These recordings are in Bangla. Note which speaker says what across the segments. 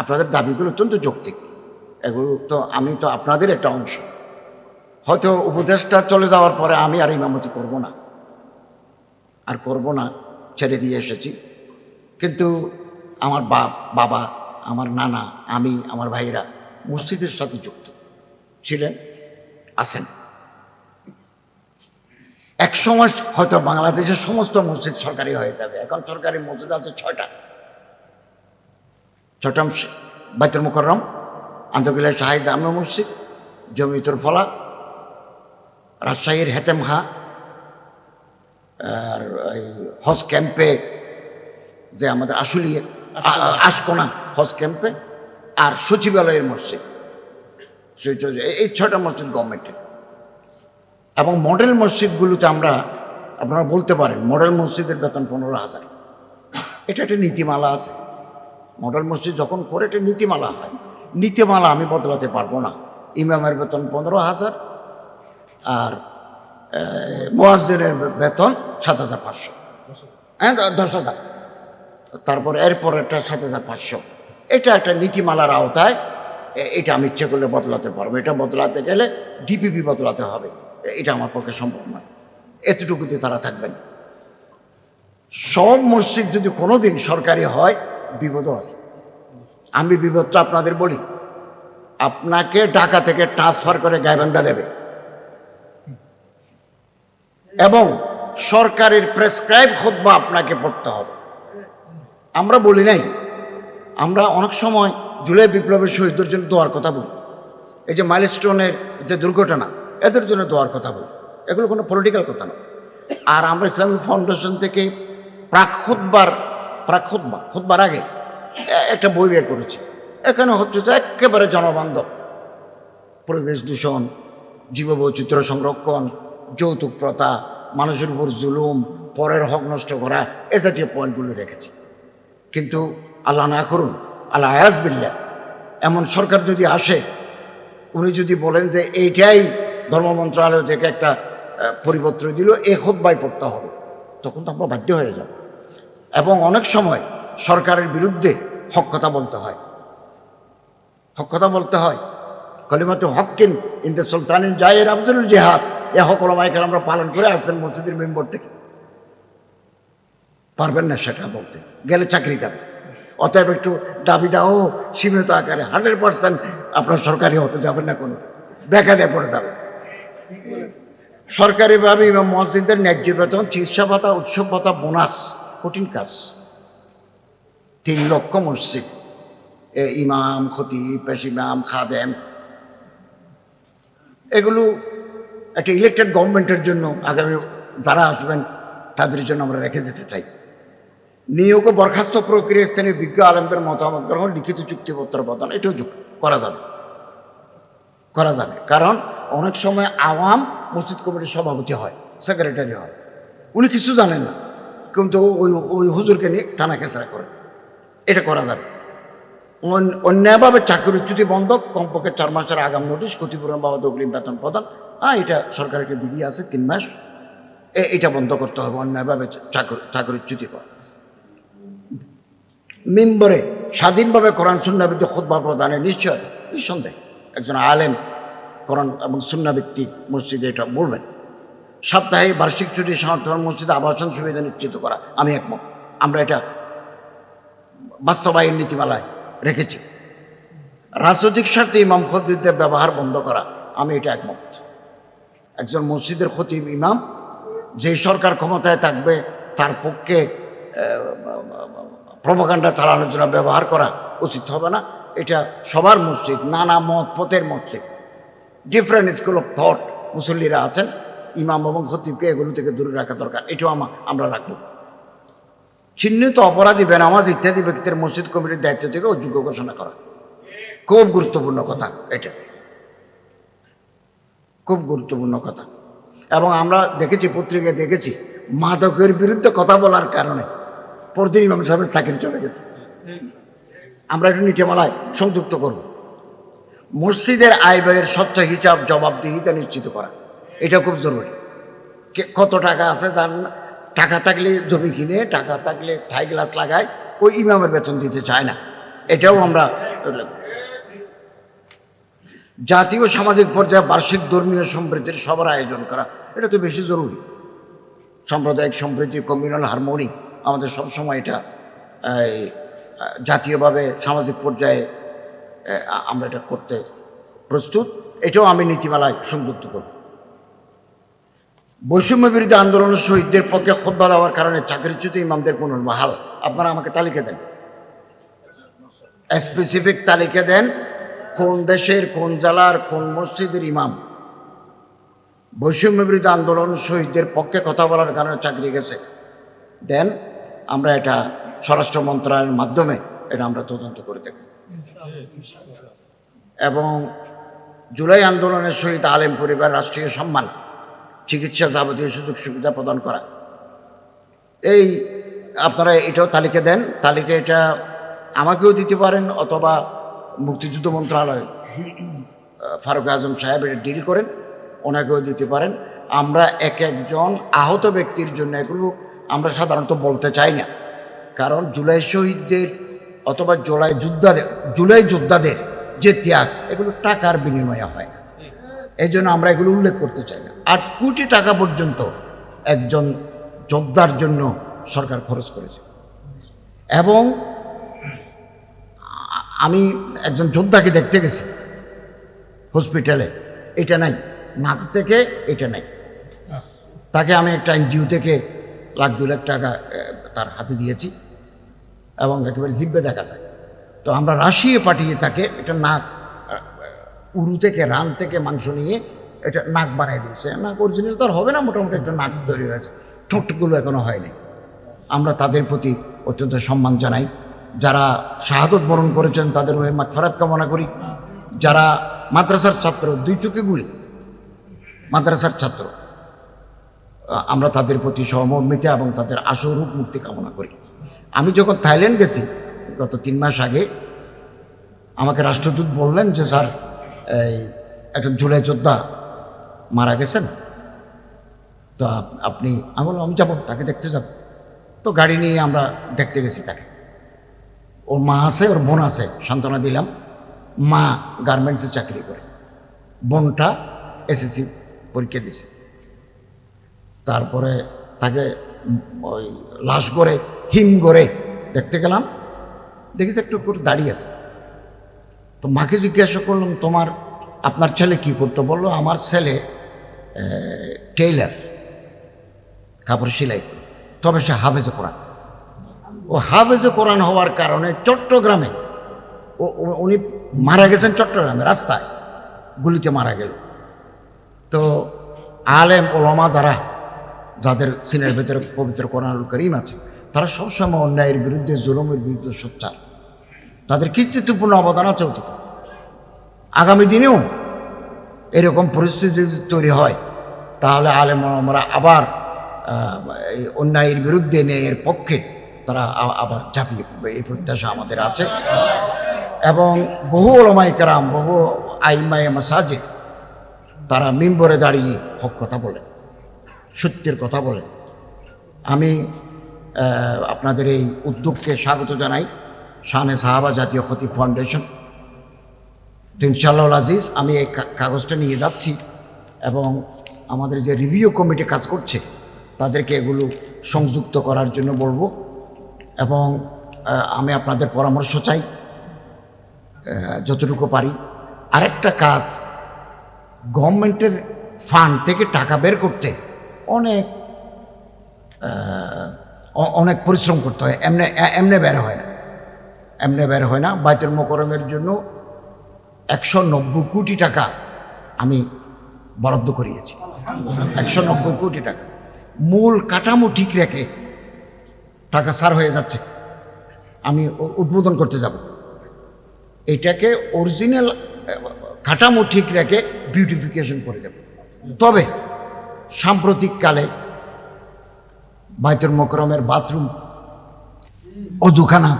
Speaker 1: আপনাদের দাবিগুলো অত্যন্ত যৌক্তিক। এগুলো তো আমি তো আপনাদের একটা অংশ। হয়তো উপদেশটা চলে যাওয়ার পরে আমি আর ইমামতি করব না। আর করব না, ছেড়ে দিয়ে এসেছি। কিন্তু আমার বাপ, বাবা, আমার নানা, আমি, আমার ভাইরা মসজিদের সাথে যুক্ত। ছিলেন, আছেন। এক সময় হয়তো বাংলাদেশের সমস্ত মসজিদ সরকারি হয়ে যাবে। এখন সরকারি মসজিদ আছে ছয়টা। মস- বাইতুল মুকররম আন্তর্জাতিক শাহিদ জামে মসজিদ জমিতুল ফলা রাজশাহীর হেতেমহা আর এই হজ ক্যাম্পে যে আমাদের আশুলিয়ে আশকোনা হজ ক্যাম্পে আর সচিবালয়ের মসজিদ। এই- এই ছয়টা মসজিদ গভর্নমেন্টের। এবং মডেল মসজিদগুলোতে আমরা আপনারা বলতে পারেন মডেল মসজিদের বেতন পনেরো হাজার। এটা একটা নীতিমালা আছে। মডেল মসজিদ যখন করে, এটা নীতিমালা হয়। নীতিমালা আমি বদলাতে পারব না। ইমামের বেতন পনেরো হাজার, আর মোয়াজ্জেনের বেতন সাত হাজার পাঁচশো। হ্যাঁ দশ হাজার। তারপর এরপর একটা সাত হাজার পাঁচশো। এটা একটা নীতিমালার আওতায় এটা আমি ইচ্ছে করলে বদলাতে পারব। এটা বদলাতে গেলে ডিপিপি বদলাতে হবে। এটা আমার পক্ষে সম্ভব নয়। এতটুকুতে তারা থাকবেন। সব মসজিদ যদি কোনোদিন সরকারি হয় বিপদও আছে। আমি বিপদটা আপনাদের বলি, আপনাকে ঢাকা থেকে ট্রান্সফার করে গাইবান্ধা দেবে। এবং সরকারের প্রেসক্রাইব খুতবা আপনাকে পড়তে হবে। আমরা বলি নাই, আমরা অনেক সময় জুলাই বিপ্লবের শহীদদের জন্য দোয়ার কথা বলি। এই যে মাইলস্টোনের যে দুর্ঘটনা, এদের জন্য দোয়ার কথা বলি। এগুলো কোনো পলিটিক্যাল কথা না আর আমরা ইসলামিক ফাউন্ডেশন থেকে প্রাক খুতবার প্রাক খুতবা, খুতবার আগে একটা বই বের করেছি। এখানে হচ্ছে যে একেবারে জনবান্ধব। পরিবেশ দূষণ, জীববৈচিত্র্য সংরক্ষণ, যৌতুক প্রথা, মানুষের উপর জুলুম, পরের হক নষ্ট করা, এ জাতীয় পয়েন্টগুলো রেখেছে। কিন্তু আল্লাহ না করুন, আল্লাহ আয়াজবিল্লা এমন সরকার যদি আসে, উনি যদি বলেন যে এইটাই ধর্ম মন্ত্রণালয় থেকে একটা পরিপত্র দিল, এ খোদ্বাই পড়তে হবে, তখন তো আমরা বাধ্য হয়ে যাব। এবং অনেক সময় সরকারের বিরুদ্ধে হক কথা বলতে হয়। হক কথা বলতে হয়। কলিমাতে হকিন ইন দ্য সুলতানিন জায়ের আব্দুল জেহাদ, এ হক ওলামাইকার আমরা পালন করে আসছেন মসজিদের মেম্বর থেকে। পারবেন না সেটা বলতে। গেলে চাকরি যাবে অতএব একটু দাবি দাও, সীমিত আকারে। হান্ড্রেড পার্সেন্ট আপনার সরকারি হতে যাবেন না কোনো বেকারে পড়ে যাবে সরকারিভাবে মসজিদের ন্যায্য বেতন, চিকিৎসা ভাতা, উৎসব ভাতা, বোনাস কঠিন কাজ। তিন লক্ষ মসজিদ। ইমাম, খতিব পেশ ইমাম, খাদেম। এগুলো একটা ইলেকটেড গভর্নমেন্টের জন্য আগামী যারা আসবেন, তাদের জন্য আমরা রেখে যেতে চাই। নিয়োগ ও বরখাস্ত প্রক্রিয়া স্থানীয় বিজ্ঞ আলমদের মতামত গ্রহণ, লিখিত চুক্তিপত্র প্রদান, এটাও যোগ করা যাবে। করা যাবে। কারণ অনেক সময় আওয়াম মসজিদ কমিটির সভাপতি হয়, সেক্রেটারি হয়। উনি কিছু জানেন না। কিন্তু ওই ওই হুজুরকে নিয়ে টানা খেসরা করে। এটা করা যাবে। অন- অন্যায়ভাবে চাকরিচ্যুতি বন্ধ কমপক্ষে চার মাসের আগাম নোটিশ, ক্ষতিপূরণ বাবদ অগ্রিম বেতন প্রদান। হ্যাঁ এটা সরকারের একটা বিধি আছে তিন মাস। এটা বন্ধ করতে হবে, অন্যায়ভাবে চাকরি চাকরিচ্যুতি করা। মিম্বরে স্বাধীনভাবে কোরআন সুন্নাবৃত্তি খুদ্া প্রদানের নিশ্চয়তা। নিঃসন্দেহ। একজন আলেম কোরআন এবং সুন্নাভিত্তিক মসজিদে এটা বলবেন। সাপ্তাহিক বার্ষিক ছুটি সমর্থন মসজিদে আবাসন সুবিধা নিশ্চিত করা। আমি একমত। আমরা এটা বাস্তবায়ন নীতিমালায় রেখেছি। রাজনৈতিক স্বার্থে ইমাম খতিবদের ব্যবহার বন্ধ করা। আমি এটা একমত। একজন মসজিদের খতিব ইমাম যে সরকার ক্ষমতায় থাকবে, তার পক্ষে প্রভাকাণ্ডা চালানোর জন্য ব্যবহার করা উচিত হবে না। এটা সবার মসজিদ, নানা মত পথের মসজিদ। ডিফারেন্ট স্কুল অফ থট মুসল্লিরা আছেন। ইমাম এবং খতিবকে এগুলো থেকে দূরে রাখা দরকার। এটাও আমা- আমরা রাখব। চিহ্নিত অপরাধী, বেনামাজ ইত্যাদি ব্যক্তির মসজিদ কমিটির দায়িত্ব থেকে অযোগ্য ঘোষণা করা। খুব গুরুত্বপূর্ণ কথা এটা। খুব গুরুত্বপূর্ণ কথা। এবং আমরা দেখেছি, পত্রিকায় দেখেছি, মাদকের বিরুদ্ধে কথা বলার কারণে পরদিন ইমাম সাহেবের চাকরি চলে গেছে। আমরা একটু নীতিমালায় সংযুক্ত করব। মসজিদের আয় ব্যয়ের স্বচ্ছ হিসাব, জবাবদিহিতা নিশ্চিত করা। এটা খুব জরুরি। কত টাকা আছে না? টাকা থাকলে জমি কিনে, টাকা থাকলে থাই গ্লাস লাগায়, ওই ইমামের বেতন দিতে চায় না। এটাও আমরা জাতীয় সামাজিক পর্যায়ে বার্ষিক ধর্মীয় সম্প্রীতির সবার আয়োজন করা। এটা তো বেশি জরুরি। সাম্প্রদায়িক সম্প্রীতি কমিউনাল হারমোনি আমাদের সবসময় এটা জাতীয়ভাবে সামাজিক পর্যায়ে আমরা এটা করতে প্রস্তুত। এটাও আমি নীতিমালায় সংযুক্ত করব। বৈষম্য বিরোধী আন্দোলনের শহীদদের পক্ষে খোদ্া দেওয়ার কারণে চাকরিচ্যুত ইমামদের পুনর্বহাল। আপনারা আমাকে তালিকা দেন। স্পেসিফিক তালিকা দেন, কোন দেশের, কোন জেলার, কোন মসজিদের ইমাম। বৈষম্য বিরোধী আন্দোলন শহীদদের পক্ষে কথা বলার কারণে চাকরি গেছে। দেন আমরা এটা স্বরাষ্ট্র মন্ত্রণালয়ের মাধ্যমে এটা আমরা তদন্ত করে দেখব। এবং জুলাই আন্দোলনের শহীদ আলেম পরিবার রাষ্ট্রীয় সম্মান। চিকিৎসা যাবতীয় সুযোগ সুবিধা প্রদান করা। এই আপনারা এটাও তালিকা দেন, তালিকা এটা আমাকেও দিতে পারেন অথবা মুক্তিযুদ্ধ মন্ত্রণালয় ফারুক আজম সাহেব এটা ডিল করেন, ওনাকেও দিতে পারেন। আমরা এক একজন আহত ব্যক্তির জন্য এগুলো আমরা সাধারণত বলতে চাই না। কারণ জুলাই শহীদদের অথবা জুলাই যোদ্ধাদের জুলাই যোদ্ধাদের যে ত্যাগ, এগুলো টাকার বিনিময়ে হয় না। এই জন্য আমরা এগুলো উল্লেখ করতে চাই না। আট কোটি টাকা পর্যন্ত একজন যোদ্ধার জন্য সরকার খরচ করেছে। এবং আমি একজন যোদ্ধাকে দেখতে গেছি হসপিটালে। এটা নাই, নাক থেকে এটা নাই। তাকে আমি একটা এনজিও থেকে লাখ দু লাখ টাকা তার হাতে দিয়েছি এবং একেবারে জিব্বে দেখা যায়। তো আমরা রাশিয়ে পাঠিয়ে তাকে এটা নাক উরু থেকে, রান থেকে মাংস নিয়ে এটা নাক বানিয়ে দিয়েছে। নাক অরিজিনাল তো আর হবে না, মোটামুটি একটা নাক তৈরি হয়েছে। ঠোঁটগুলো এখনও হয়নি। আমরা তাদের প্রতি অত্যন্ত সম্মান জানাই। যারা শাহাদত বরণ করেছেন, তাদের হয়ে মাগফারাত কামনা করি। যারা মাদ্রাসার ছাত্র, দুই চোখে গুলি, মাদ্রাসার ছাত্র, আমরা তাদের প্রতি সহমর্মিতা এবং তাদের আশরূপ মুক্তি কামনা করি। আমি যখন থাইল্যান্ড গেছি, গত তিন মাস আগে, আমাকে রাষ্ট্রদূত বললেন যে, স্যার, এই একজন জুলাই যোদ্ধা মারা গেছেন। তো আপ- আপনি আমি বললাম আমি যাব, তাকে দেখতে যাব। তো গাড়ি নিয়ে আমরা দেখতে গেছি তাকে। ওর মা আছে, ওর বোন আছে, সান্ত্বনা দিলাম। মা গার্মেন্টসে চাকরি করে। বোনটা এসএসসি পরীক্ষা দিছে। তারপরে তাকে ওই লাশ গড়ে, হিম গড়ে দেখতে গেলাম। দেখেছি একটু করে দাঁড়িয়ে আছে। তো মাকে জিজ্ঞাসা করলাম, তোমার, আপনার ছেলে কি করতো? বলল, আমার ছেলে টেইলার কাপড় সেলাই করে। তবে সে হাফেজে কোরআন। ও হাফেজে কোরআন হওয়ার কারণে চট্টগ্রামে ও, উনি মারা গেছেন চট্টগ্রামে, রাস্তায়। গুলিতে মারা গেল। তো আলেম ওলামা যারা, যাদের সিনের ভেতরে পবিত্র কোরআনুল করিম আছে, তারা সবসময় অন্যায়ের বিরুদ্ধে, জুলমের বিরুদ্ধে সোচ্চার। তাদের কৃতিত্বপূর্ণ অবদান আছে অতীত। আগামী দিনেও এরকম পরিস্থিতি যদি তৈরি হয় তাহলে আলেম আমরা আবার এই অন্যায়ের বিরুদ্ধে ন্যায়ের পক্ষে তারা আবার ঝাঁপিয়ে পড়বে। এই প্রত্যাশা আমাদের আছে। এবং বহু ওলমাই কারাম, বহু আইমাই মাসাজে তারা মিম্বরে দাঁড়িয়ে হক কথা বলে সত্যের কথা বলে আমি আপনাদের এই উদ্যোগকে স্বাগত জানাই। শানে সাহাবা জাতীয় ক্ষতি ফাউন্ডেশন। তো ইনশাআল্লাহ আজিজ, আমি এই কাগজটা নিয়ে যাচ্ছি এবং আমাদের যে রিভিউ কমিটি কাজ করছে, তাদেরকে এগুলো সংযুক্ত করার জন্য বলব এবং আমি আপনাদের পরামর্শ চাই যতটুকু পারি। আরেকটা কাজ, গভর্নমেন্টের ফান্ড থেকে টাকা বের করতে অনেক অনেক পরিশ্রম করতে হয়। এমনি এমনি বের হয় না। এমনি বের হয় না। বাইতুল মোকরমের জন্য একশো নব্বই কোটি টাকা আমি বরাদ্দ করিয়েছি। একশো নব্বই কোটি টাকা। মূল কাঠামো ঠিক রেখে টাকা সার হয়ে যাচ্ছে। আমি উদ্বোধন করতে যাব। এটাকে অরিজিনাল কাঠামো ঠিক রেখে বিউটিফিকেশন করে যাব। তবে সাম্প্রতিককালে বাইতুল মোকরমের বাথরুম, অজুখানা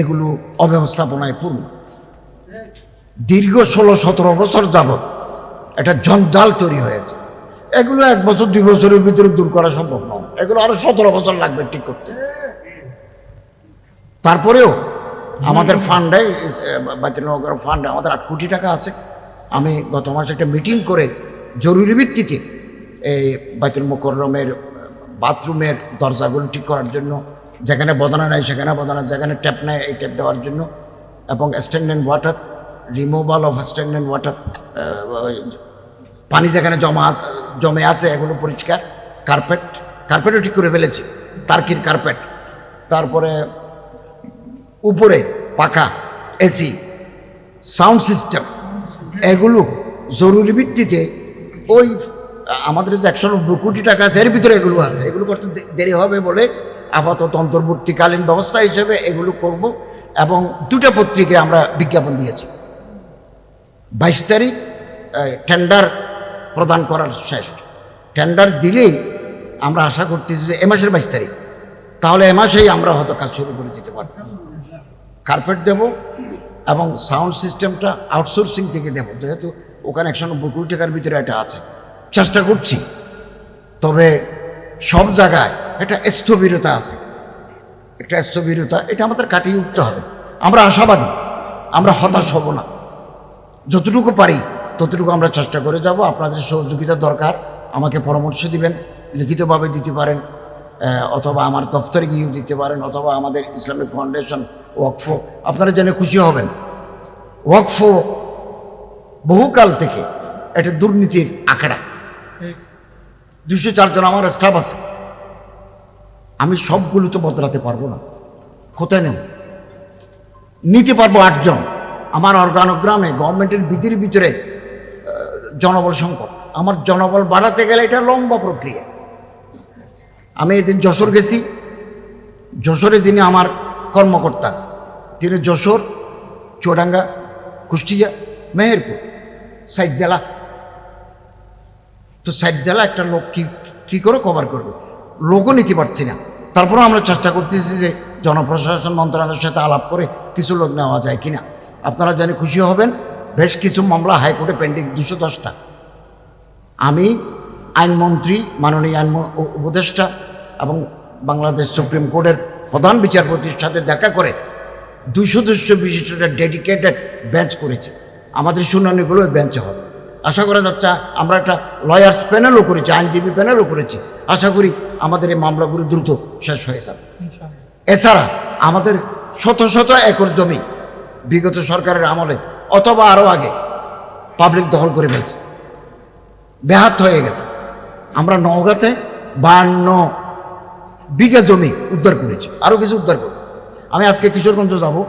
Speaker 1: এগুলো অব্যবস্থাপনায় পূর্ণ। দীর্ঘ ষোলো সতেরো বছর যাবৎ একটা জঞ্জাল তৈরি হয়েছে। এগুলো এক বছর, দুই বছরের ভিতরে দূর করা সম্ভব নয়। এগুলো আরও সতেরো বছর লাগবে ঠিক করতে। তারপরেও আমাদের ফান্ডে বাতিনগর ফান্ডে আমাদের আট কোটি টাকা আছে। আমি গত মাসে একটা মিটিং করে জরুরি ভিত্তিতে এই বাইতুল মোকরমের বাথরুমের দরজাগুলো ঠিক করার জন্য, যেখানে বদনা নেয় সেখানে বদনা, যেখানে ট্যাপ নেয় এই ট্যাপ দেওয়ার জন্য, এবং standing water removal of standing water পানি যেখানে জমা জমে আছে, এগুলো পরিষ্কার। কার্পেট কার্পেটও ঠিক করে ফেলেছি তার্কির কার্পেট তারপরে উপরে পাখা এসি সাউন্ড সিস্টেম এগুলো জরুরি ভিত্তিতে ওই, আমাদের যে একশো নব্বই কোটি টাকা আছে, এর ভিতরে এগুলো আছে। এগুলো করতে দেরি হবে বলে আপাতত অন্তর্বর্তীকালীন ব্যবস্থা হিসেবে এগুলো করব এবং দুটা পত্রিকায় আমরা বিজ্ঞাপন দিয়েছি। বাইশ তারিখ টেন্ডার প্রদান করার শেষ। টেন্ডার দিলেই আমরা আশা করতেছি যে এ মাসের বাইশ তারিখ। তাহলে এ মাসেই আমরা হয়তো কাজ শুরু করে দিতে পারব। কার্পেট দেব এবং সাউন্ড সিস্টেমটা আউটসোর্সিং থেকে দেব। যেহেতু ওখানে একশো নব্বই কোটি টাকার ভিতরে এটা আছে। চেষ্টা করছি। তবে সব জায়গায় একটা স্থবিরতা আছে। একটা স্থবিরতা, এটা আমাদের কাটিয়ে উঠতে হবে। আমরা আশাবাদী, আমরা হতাশ হব না। যতটুকু পারি ততটুকু আমরা চেষ্টা করে যাব। আপনাদের সহযোগিতা দরকার। আমাকে পরামর্শ দিবেন, লিখিতভাবে দিতে পারেন অথবা আমার দফতরে গিয়েও দিতে পারেন, অথবা আমাদের ইসলামিক ফাউন্ডেশন ওয়াকফো, আপনারা জেনে খুশি হবেন। ওয়াকফো বহুকাল থেকে এটা দুর্নীতির আখড়া। দুশো চারজন আমার স্টাফ আছে। আমি সবগুলো তো বদলাতে পারব না। কোথায় নেব? নিতে পারব আটজন। আমার অর্গানোগ্রামে গভর্নমেন্টের ভিতরে ভিতরে জনবল সংকট। আমার জনবল বাড়াতে গেলে এটা লম্বা প্রক্রিয়া। আমি এদিন যশোর গেছি। যশোরে যিনি আমার কর্মকর্তা, তিনি যশোর, চুয়াডাঙ্গা, কুষ্টিয়া, মেহেরপুর সাইজ জেলা। তো সাইড জেলা একটা লোক কি কি করে কভার করবে? লোকও নিতে পারছি না। তারপরেও আমরা চেষ্টা করতেছি যে জনপ্রশাসন মন্ত্রণালয়ের সাথে আলাপ করে কিছু লোক নেওয়া যায় কিনা। আপনারা জানি খুশি হবেন বেশ কিছু মামলা হাইকোর্টে পেন্ডিং দুশো দশটা। আমি আইনমন্ত্রী মাননীয় আইন উপদেষ্টা এবং বাংলাদেশ সুপ্রিম কোর্টের প্রধান বিচারপতির সাথে দেখা করে দুশো দুশো বিশিষ্ট একটা ডেডিকেটেড বেঞ্চ করেছি। আমাদের শুনানিগুলো ওই বেঞ্চে হবে। আশা করা যাচ্ছে আমরা একটা লয়ার্স প্যানেলও করেছি আইনজীবী প্যানেলও করেছি। আশা করি আমাদের এই মামলাগুলো দ্রুত শেষ হয়ে যাবে। এছাড়া আমাদের শত শত একর জমি বিগত সরকারের আমলে অথবা আরও আগে পাবলিক দখল করে ফেলছে। ব্যাহাত হয়ে গেছে। আমরা নওগাঁতে বান্ন বিঘা জমি উদ্ধার করেছি। আরও কিছু উদ্ধার করব। আমি আজকে কিশোরগঞ্জ যাব।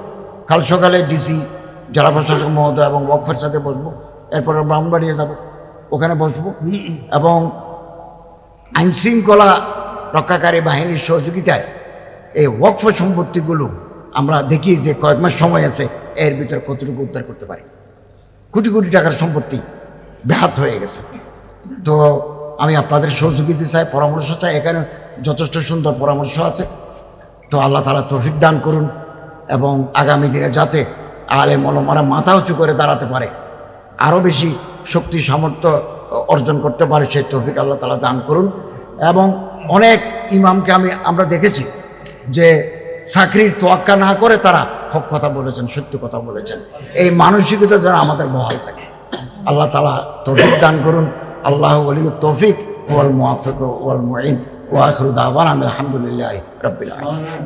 Speaker 1: কাল সকালে ডিসি জেলা প্রশাসক মহোদয় এবং ওয়াকফের সাথে বসবো। এরপরে ব্রাহ্মণবাড়িয়ে যাব। ওখানে বসবো। এবং আইনশৃঙ্খলা রক্ষাকারী বাহিনীর সহযোগিতায় এই ওয়াকফ সম্পত্তিগুলো আমরা দেখি যে কয়েক মাস সময় আছে, এর ভিতরে কতটুকু উদ্ধার করতে পারি। কোটি কোটি টাকার সম্পত্তি ব্যাহাত হয়ে গেছে। তো আমি আপনাদের সহযোগিতা চাই, পরামর্শ চাই, এখানে যথেষ্ট সুন্দর পরামর্শ আছে। তো আল্লাহ তালা তৌফিক দান করুন এবং আগামী দিনে যাতে আলে মলমারা মাথা উঁচু করে দাঁড়াতে পারে, আরও বেশি শক্তি, সামর্থ্য অর্জন করতে পারে, সেই তৌফিক আল্লাহ তালা দান করুন। এবং অনেক ইমামকে আমি, আমরা দেখেছি যে চাকরির তোয়াক্কা না করে তারা হক কথা বলেছেন, সত্য কথা বলেছেন। এই মানসিকতা যেন আমাদের বহাল থাকে। আল্লাহ তালা তৌফিক দান করুন। আল্লাহ আলী তৌফিক ওয়াল মুআফিক ওয়াল মুঈন। ওয়াখরুদ দাওয়ানা আলহামদুলিল্লাহ আলামিন।